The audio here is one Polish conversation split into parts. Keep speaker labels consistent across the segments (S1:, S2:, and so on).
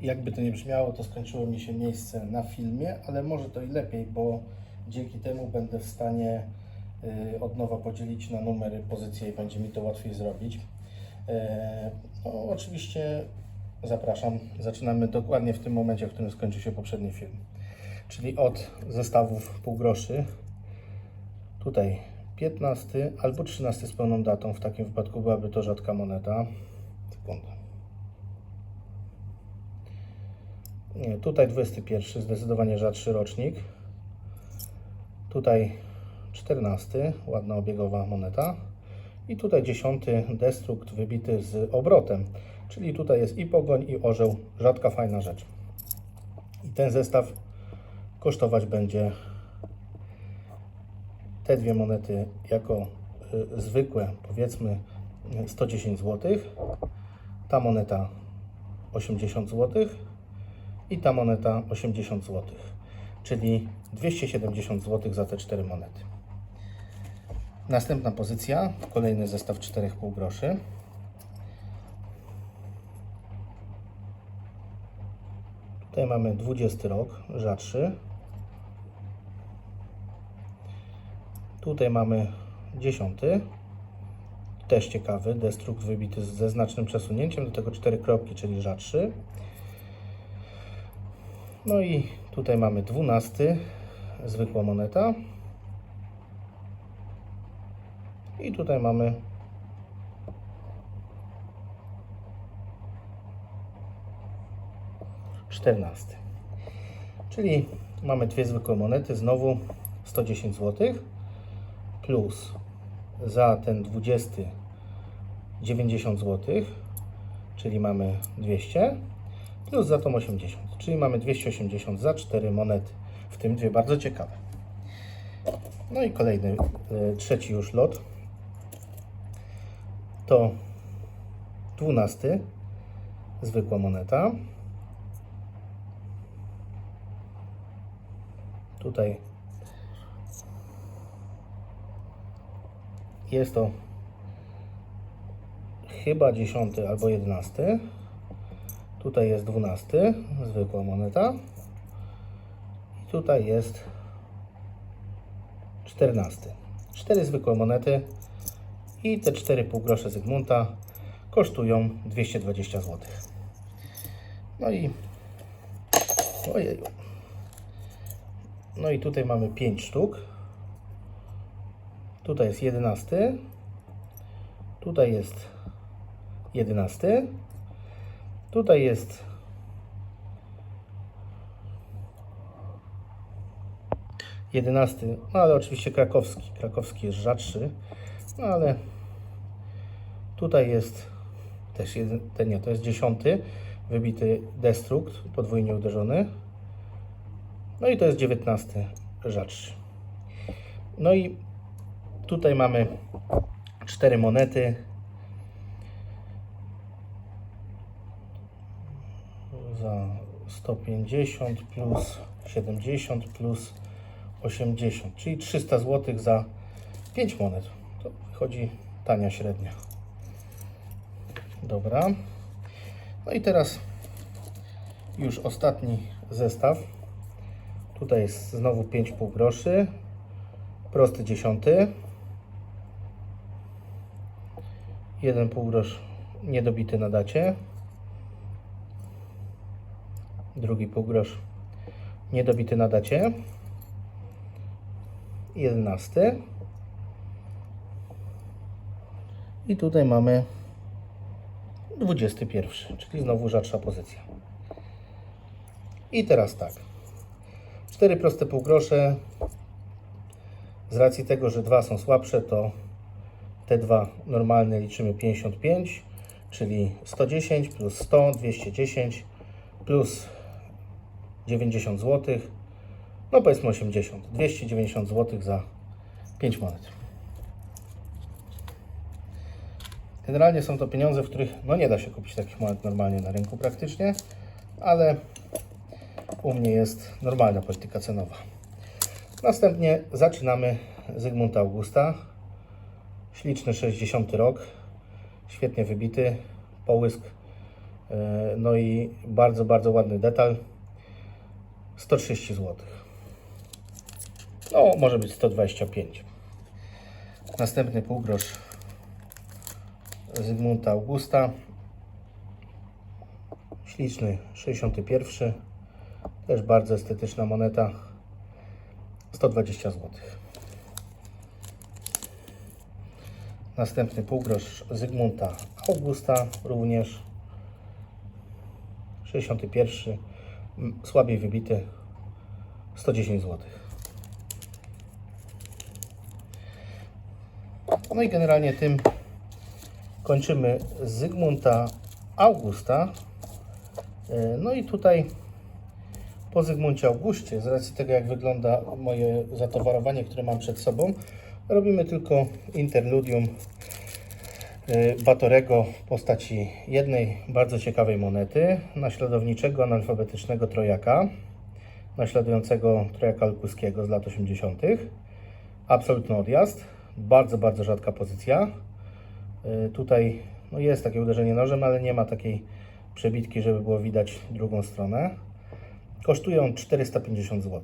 S1: jakby to nie brzmiało, to skończyło mi się miejsce na filmie, ale może to i lepiej, bo dzięki temu będę w stanie y, od nowa podzielić na numery pozycje i będzie mi to łatwiej zrobić. E, No, oczywiście zapraszam. Zaczynamy dokładnie w tym momencie, w którym skończy się poprzedni film. Czyli od zestawów półgroszy. Tutaj 15 albo 13 z pełną datą. W takim wypadku byłaby to rzadka moneta. Sekundę. Nie, tutaj 21, zdecydowanie rzadszy rocznik. Tutaj 14, ładna obiegowa moneta. I tutaj 10, destrukt wybity z obrotem. Czyli tutaj jest i pogoń, i orzeł. Rzadka, fajna rzecz. I ten zestaw kosztować będzie te dwie monety jako y, zwykłe, powiedzmy y, 110 zł. Ta moneta 80 zł i ta moneta 80 zł, czyli 270 zł za te cztery monety. Następna pozycja, kolejny zestaw 4 półgroszy. Tutaj mamy 20 rok, rzadszy. Tutaj mamy 10. Też ciekawy, destrukt wybity ze znacznym przesunięciem, do tego 4 kropki, czyli rzadszy. No i tutaj mamy 12, zwykła moneta. I tutaj mamy czternasty. Czyli mamy dwie zwykłe monety, znowu 110 zł, plus za ten 20 90 zł, czyli mamy 200, plus za tą 80, czyli mamy 280 za 4 monety, w tym dwie bardzo ciekawe. No i kolejny, e, trzeci już lot. To 12, zwykła moneta. Tutaj jest to chyba 10 albo 11. Tutaj jest 12, zwykła moneta. Tutaj jest 14. Cztery zwykłe monety i te cztery półgrosze Zygmunta kosztują 220 zł. No i ojej. No i tutaj mamy 5 sztuk. Tutaj jest 11. Tutaj jest 11. Tutaj jest 11, no ale oczywiście krakowski. Krakowski jest rzadszy, no ale tutaj jest też jeden, ten nie, to jest 10, wybity destrukt, podwójnie uderzony. No i to jest 19, rzadszy. No i tutaj mamy cztery monety. Za 150 plus 70 plus 80, czyli 300 zł za 5 monet. To wychodzi tania średnia. Dobra. No i teraz już ostatni zestaw. Tutaj jest znowu 5 pół groszy. Prosty dziesiąty. Jeden pół grosz niedobity na dacie. Drugi pół grosz niedobity na dacie. 11. I tutaj mamy 21, czyli znowu rzadsza pozycja. I teraz tak. Cztery proste półgrosze. Z racji tego, że dwa są słabsze, to te dwa normalne liczymy 55, czyli 110 plus 100, 210 plus 90 zł. No powiedzmy 80. 290 zł za 5 monet. Generalnie są to pieniądze, w których no nie da się kupić takich monet normalnie na rynku praktycznie, ale u mnie jest normalna polityka cenowa. Następnie zaczynamy Zygmunta Augusta. Śliczny 60 rok, świetnie wybity, połysk E, No i bardzo, bardzo ładny detal. 130 zł. No, może być 125. Następny półgrosz Zygmunta Augusta. Śliczny 61. Też bardzo estetyczna moneta. 120 zł. Następny półgrosz Zygmunta Augusta również 61. Słabiej wybity 110 zł. No i generalnie tym kończymy Zygmunta Augusta. E, No i tutaj po Zygmuncie Augustie, z racji tego jak wygląda moje zatowarowanie, które mam przed sobą, robimy tylko interludium Batorego w postaci jednej bardzo ciekawej monety, naśladowniczego analfabetycznego trojaka, naśladującego trojaka Olkuskiego z lat 80. Absolutny odjazd, bardzo, bardzo rzadka pozycja. Y, Tutaj no jest takie uderzenie nożem, ale nie ma takiej przebitki, żeby było widać drugą stronę. Kosztuje on 450 zł.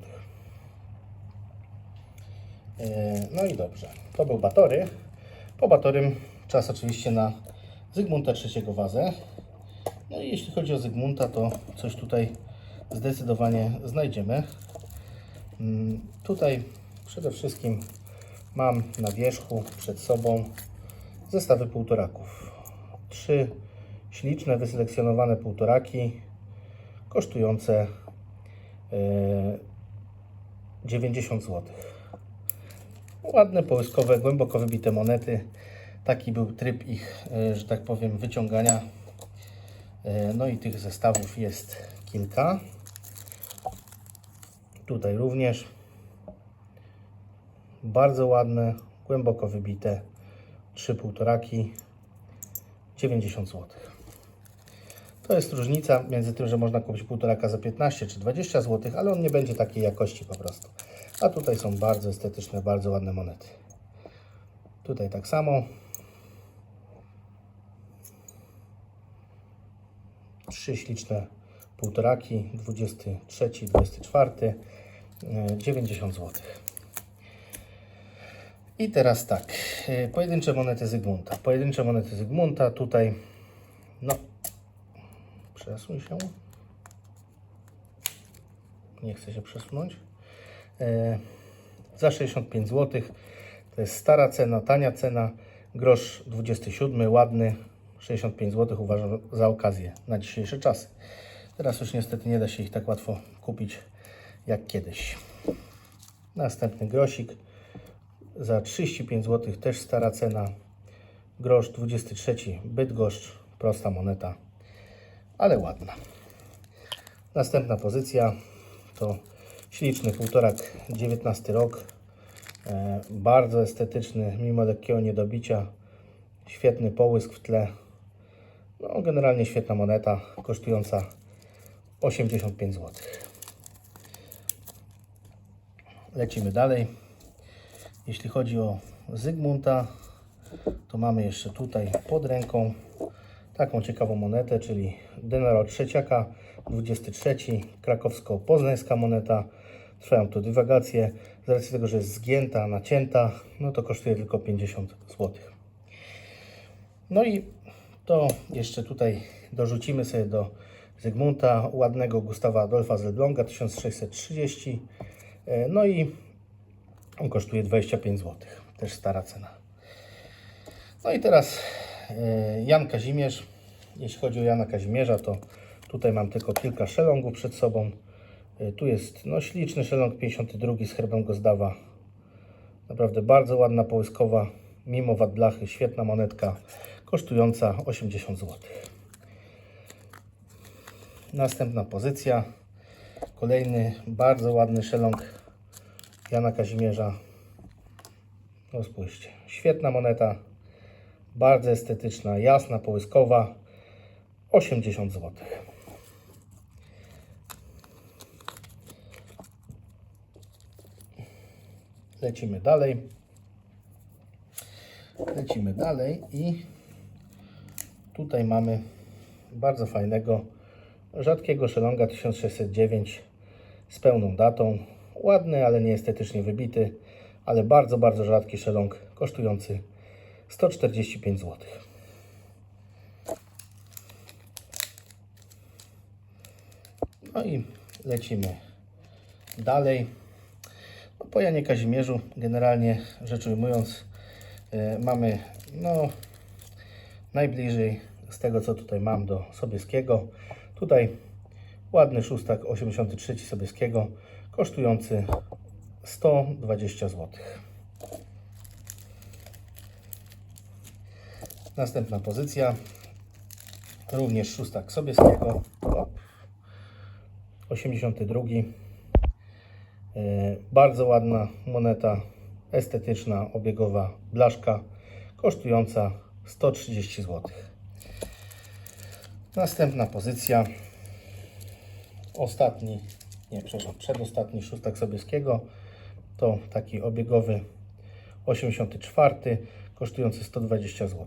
S1: No i dobrze, to był Batory. Po Batorym czas oczywiście na Zygmunta III wazę. No i jeśli chodzi o Zygmunta, to coś tutaj zdecydowanie znajdziemy. Mm, Tutaj przede wszystkim mam na wierzchu przed sobą zestawy półtoraków. Trzy śliczne, wyselekcjonowane półtoraki kosztujące e, 90 zł. Ładne, połyskowe, głęboko wybite monety. Taki był tryb ich, e, że tak powiem, wyciągania. E, No i tych zestawów jest kilka. Tutaj również bardzo ładne, głęboko wybite. Trzy półtoraki, 90 zł. To jest różnica między tym, że można kupić półtoraka za 15 czy 20 zł, ale on nie będzie takiej jakości po prostu. A tutaj są bardzo estetyczne, bardzo ładne monety. Tutaj tak samo. Trzy śliczne półtoraki, 23, 24, e, 90 zł. I teraz tak, e, pojedyncze monety Zygmunta. Pojedyncze monety Zygmunta tutaj, no, przesuń się. Nie chcę się przesunąć. E, za 65 zł. To jest stara cena, tania cena. Grosz 27, ładny. 65 zł uważam za okazję na dzisiejsze czasy. Teraz już niestety nie da się ich tak łatwo kupić jak kiedyś. Następny grosik za 35 zł, też stara cena. Grosz 23, Bydgoszcz, prosta moneta, ale ładna. Następna pozycja to śliczny półtorak 19 rok. E, bardzo estetyczny, mimo lekkiego niedobicia. Świetny połysk w tle. No, generalnie świetna moneta, kosztująca 85 zł. Lecimy dalej. Jeśli chodzi o Zygmunta, to mamy jeszcze tutaj pod ręką taką ciekawą monetę, czyli denaro trzeciaka, 23, krakowsko-poznańska moneta. Trwają tu dywagacje. Z racji tego, że jest zgięta, nacięta, no to kosztuje tylko 50 zł. No i to jeszcze tutaj dorzucimy sobie do Zygmunta ładnego Gustawa Adolfa z Elbląga 1630. E, No i on kosztuje 25 zł. Też stara cena. No i teraz e, Jan Kazimierz. Jeśli chodzi o Jana Kazimierza, to tutaj mam tylko kilka szelongów przed sobą. E, Tu jest no, śliczny szelong 52 z herbem Gozdawa. Naprawdę bardzo ładna, połyskowa, mimo wad blachy, świetna monetka, kosztująca 80 zł. Następna pozycja. Kolejny bardzo ładny szelong Jana Kazimierza. No spójrzcie, świetna moneta, bardzo estetyczna, jasna, połyskowa, 80 zł. Lecimy dalej. Lecimy dalej i tutaj mamy bardzo fajnego, rzadkiego szelonga 1609 z pełną datą. Ładny, ale nieestetycznie wybity, ale bardzo, bardzo rzadki szelong kosztujący 145 zł. No i lecimy dalej. No, po Janie Kazimierzu, generalnie rzecz ujmując, e, mamy no, najbliżej z tego, co tutaj mam do Sobieskiego. Tutaj ładny szóstak 83 Sobieskiego, kosztujący 120 zł. Następna pozycja, również szóstak Sobieskiego, o, 82. E, Bardzo ładna moneta, estetyczna, obiegowa blaszka, kosztująca 130 zł. Następna pozycja, ostatni, nie, przepraszam, przedostatni szóstak Sobieskiego, to taki obiegowy 84, kosztujący 120 zł.